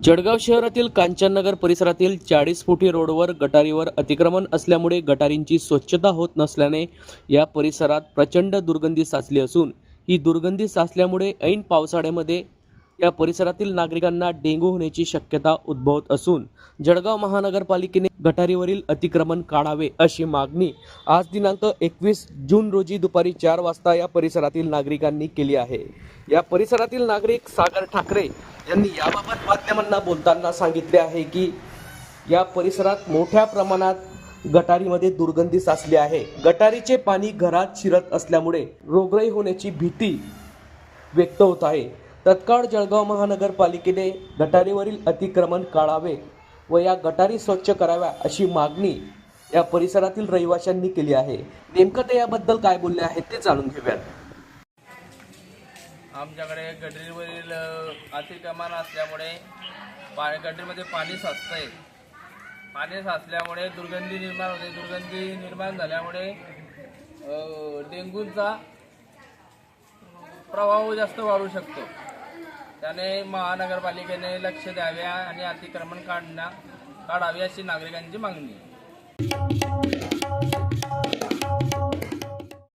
जळगाव शहरातील कांचननगर परिसरातील चाळीस फुटी रोडवर गटारीवर अतिक्रमण असल्यामुळे गटारींची स्वच्छता होत नसल्याने या परिसरात प्रचंड दुर्गंधी साचली असून ही दुर्गंधी साचल्यामुळे ऐन पावसाळ्यामध्ये या परिसरातील नागरिकांना डेंग्यू होण्याची शक्यता उद्भवत असून जळगाव महानगरपालिकेने गटारीवरील अतिक्रमण काढावे अशी मागणी आज दिनांक एकवीस जून रोजी दुपारी चार वाजता या परिसरातील नागरिकांनी केली आहे. या परिसरातील नागरिक सागर ठाकरे यांनी याबाबत माध्यमांना बोलताना सांगितले आहे की या परिसरात मोठ्या प्रमाणात गटारीमध्ये दुर्गंधी साचली आहे. गटारीचे पाणी घरात शिरत असल्यामुळे रोगराई होण्याची भीती व्यक्त होत आहे. तत्काळ जळगाव महानगरपालिकेने गटारीवरील अतिक्रमण काढावे व या गटारी स्वच्छ कराव्या अशी मागणी या परिसरातील रहिवाशांनी केली आहे. नेमकं ते याबद्दल काय बोलले आहेत ते जाणून घेऊयात. आमच्याकडे गटरीवरील अतिक्रमण असल्यामुळे पा गटरीमध्ये पाणी साचतंय. पाणी साचल्यामुळे दुर्गंधी निर्माण होते. दुर्गंधी निर्माण झाल्यामुळे डेंग्यूचा प्रभाव जास्त वाढू शकतो. त्याने महानगरपालिकेने लक्ष द्यावे आणि अतिक्रमण काढण्या काढावे अशी नागरिकांची मागणी आहे.